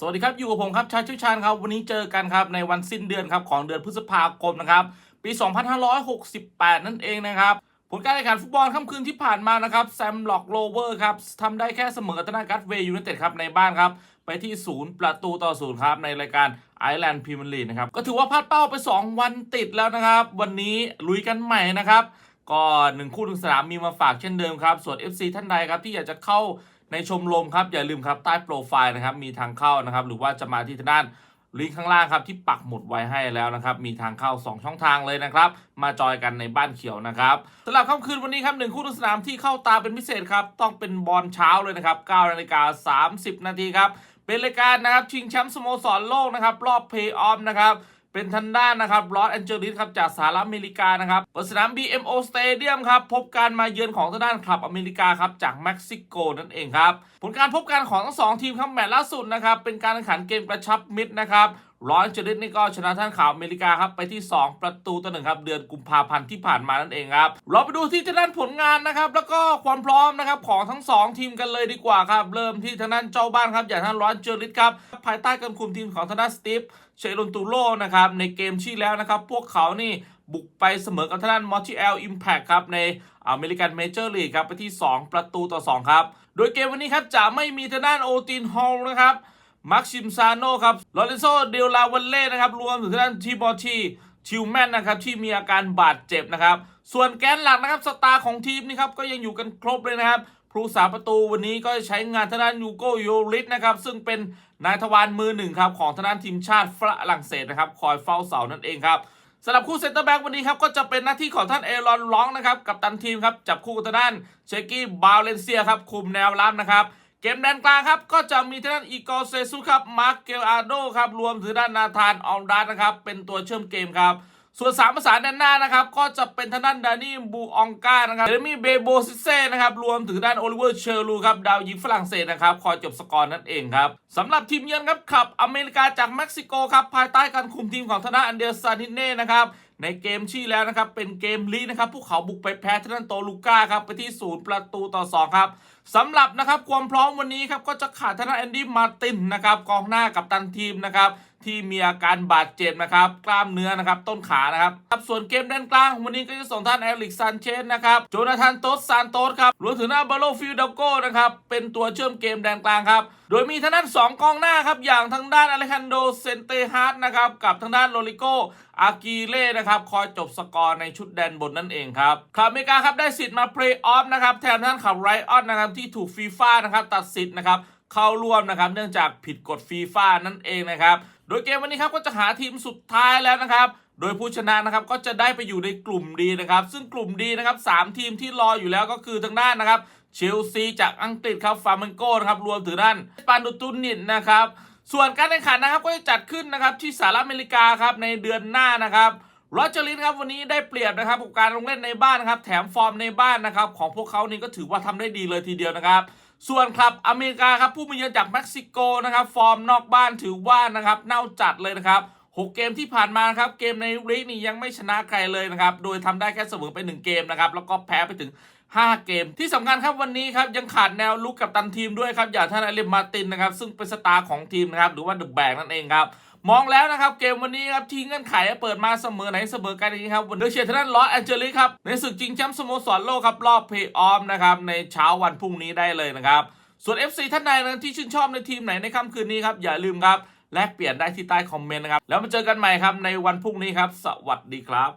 สวัสดีครับ อยู่กับผมครับชาชุชานครับ วันนี้เจอกันครับในวันสิ้นเดือนครับของเดือนพฤษภาคมนะครับ ปี 2568 นั่นเองนะครับ ผลการแข่งขันฟุตบอลค่ำคืนที่ผ่านมานะครับแซมล็อกโลเวอร์ครับทำได้แค่เสมอกับธนากัตเวย์ยูไนเต็ดครับในบ้านครับ ไปที่ 0 ประตูต่อ0ครับในรายการไอแลนด์พรีเมียร์ลีกนะครับ ก็ถือว่าพลาดเป้าไป 2 วันติดแล้วนะครับ วันนี้ลุยกันใหม่นะครับก็หนึ่งคู่หนึ่งสนามมีมาฝากเช่นเดิมครับส่วน FC ท่านใดครับที่อยากจะเข้า ในชมรมครับอย่าลืมครับใต้โปรไฟล์นะครับมีทางเข้านะครับ หรือว่าจะมาที่ทางด้านลิงก์ข้างล่างครับที่ปักหมุดไว้ให้แล้วนะครับ มีทางเข้า 2 ช่องทางเลยนะครับ มาจอยกันในบ้านเขียวนะครับสำหรับค่ำคืนวันนี้ครับหนึ่งคู่สนามที่เข้าตาเป็นพิเศษครับ ต้องเป็นบอลเช้าเลยนะครับ9นาฬิกา30 นาทีครับเป็นรายการนะครับชิงแชมป์สโมสรโลกนะครับ รอบเพย์ออฟนะครับ เป็นทันด้านนะครับลอสแอนเจลิสครับจากสหรัฐอเมริกานะครับเปิดสนาม BMO Stadium ครับพบการมาเยือนของทางด้านคลับอเมริกาครับจากเม็กซิโกนั่นเองครับผลการพบกันของทั้งสองทีมครับแมตช์ล่าสุดนะครับเป็นการแข่งขันเกมกระชับมิตรนะครับ ลอสแอนเจลิสนี่ก็ชนะท่านข่าวอเมริกาครับไปที่ 2 ประตูต่อหนึ่งครับเดือนกุมภาพันธ์ที่ผ่านมานั่นเองครับเราไปดูที่ทางด้านผลงานนะครับแล้วก็ความพร้อมนะครับของทั้งสองทีมกันเลยดีกว่าครับเริ่มที่ทางด้านเจ้าบ้านครับอย่างท่านลอสแอนเจลิสครับภายใต้การคุมทีมของทางด้านสตีฟเชลอนตูโรนะครับในเกมที่แล้วนะครับพวกเขานี่บุกไปเสมอกับทางด้านมอชิเอลอิมแพคครับในอเมริกันเมเจอร์ลีกครับไปที่ 2 ประตูต่อ 2 ครับ โดยเกมวันนี้ครับจะไม่มีทางด้านโอตินฮอลนะครับ มาร์คชิมซาโนครับลอเรนโซเดลลาวันเล่นะครับ รวมถึงทางด้านทีบอชีชิลแมนนะครับ ที่มีอาการบาดเจ็บนะครับ ส่วนแกนหลักนะครับ สตาร์ของทีมนี่ครับ ก็ยังอยู่กันครบเลยนะครับผู้สาประตูวันนี้ก็จะใช้งานทางด้านยูโกโยริสนะครับ ซึ่งเป็นนายทวารมือหนึ่งครับ ของทางด้านทีมชาติฝรั่งเศสนะครับ คอยเฝ้าเสานั่นเองครับสำหรับคู่เซนเตอร์แบ็กวันนี้ครับ ก็จะเป็นหน้าที่ของท่านเอรอนร้องนะครับ กับตันทีมครับ จับคู่กับทางด้านเชกี้บาเลนเซียครับคุมแนวรับนะครับ เกมแดนกลางครับ ก็จะมีทางด้านอีกอเซซุครับ มาร์กเกลอาโดครับ รวมถึงด้านนาธานอองดัสนะครับ เป็นตัวเชื่อมเกมครับ ส่วนสามภาษานด้านหน้านะครับ ก็จะเป็นทางด้านดานี่บูอองกานะครับเดมี่เบโบซิเซ่นะครับ รวมถึงด้านโอลิเวอร์เชอร์ลูครับ ดาวยิงฝรั่งเศสนะครับ คอยจบสกอร์นั่นเองครับสำหรับทีมเยือนครับขับอเมริกาจากเม็กซิโกครับ ภายใต้การคุมทีมของทางด้านอันเดอร์ซานิเน่นะครับ ในเกมชี้แล้วนะครับเป็นเกมลีนะครับพวกเขาบุกไปแพ้ทางด้านโตลูก้าครับไปที่ศูนย์ประตูต่อ2ครับสำหรับนะครับความพร้อมวันนี้ครับก็จะขาดทางด้านแอนดี้มาตินนะครับกองหน้ากับตันทีมนะครับ ที่มีอาการบาดเจ็บนะครับกล้ามเนื้อนะครับต้นขานะครับครับส่วนเกมด้านกลางวันนี้ก็จะส่งท่านเอลิกซานเชสนะครับโจนาธานโตสซานโตสครับรวมถึงหน้าบาโลฟิลดาโก้นะครับเป็นตัวเชื่อมเกมแดนกลางครับโดยมีทางด้าน2กองหน้าครับอย่างทางด้านอเลคันโดเซนเตฮาร์ตนะครับกับทางด้านโรลิโกอากีเล่นะครับคอยจบสกอร์ในชุดแดนบนนั่นเองครับข่าเมริกาครับได้สิทธิ์มาเพลย์ออฟนะครับแทนท่านข่าวไรออนนะครับที่ถูกฟีฟ่านะครับตัดสิทธิ์นะครับเข้าร่วมนะครับเนื่องจากผิดกฎฟีฟ่านั่นเองนะครับ โดยเกมวันนี้ครับก็จะหาทีมสุดท้ายแล้วนะครับ โดยผู้ชนะนะครับก็จะได้ไปอยู่ในกลุ่มดีนะครับ ซึ่งกลุ่มดีนะครับสามทีมที่รออยู่แล้วก็คือทางด้านนะครับเชลซีจากอังกฤษครับฟาร์มันโกนะครับรวมถึงด้านปานูตุนิตนะครับ ส่วนการแข่งขันนะครับก็จะจัดขึ้นนะครับที่สหรัฐอเมริกาครับในเดือนหน้านะครับโรเจอริสครับวันนี้ได้เปรียบนะครับกับการลงเล่นในบ้านนครับแถมฟอร์มในบ้านนะครับของพวกเขานี่ก็ถือว่าทำได้ดีเลยทีเดียวนะครับ ส่วนครับอเมริกาครับผู้มาเยือนจากเม็กซิโกนะครับฟอร์มนอกบ้านถือว่านะครับเน่าจัดเลยนะครับหกเกมที่ผ่านมานะครับเกมในลีกนี่ยังไม่ชนะใครเลยนะครับโดยทำได้แค่เสมอไปหนึ่งเกมนะครับแล้วก็แพ้ไปถึง 5 เกม ที่สำคัญครับวันนี้ครับยังขาดแนวลุกกับตันทีมด้วยครับอย่างท่านอลิมมาร์ตินนะครับซึ่งเป็นสตาร์ของทีมนะครับหรือว่าเดอะแบกนั่นเองครับ มองแล้วนะครับเกมวันนี้ครับที่เงื่อนไขเปิดมาเสมอไหนเสมอกันอย่างนี้ครับวันเดอร์เชียร์ทนานลอสแอนเจลิสครับในศึกจริงแชมป์สโมสรโลกครับรอบเพย์ออฟนะครับในเช้าวันพรุ่งนี้ได้เลยนะครับส่วน FC ท่านใดนะที่ชื่นชอบในทีมไหนในค่ำคืนนี้ครับอย่าลืมครับแลกเปลี่ยนได้ที่ใต้คอมเมนต์นะครับแล้วมาเจอกันใหม่ครับในวันพรุ่งนี้ครับ สวัสดีครับ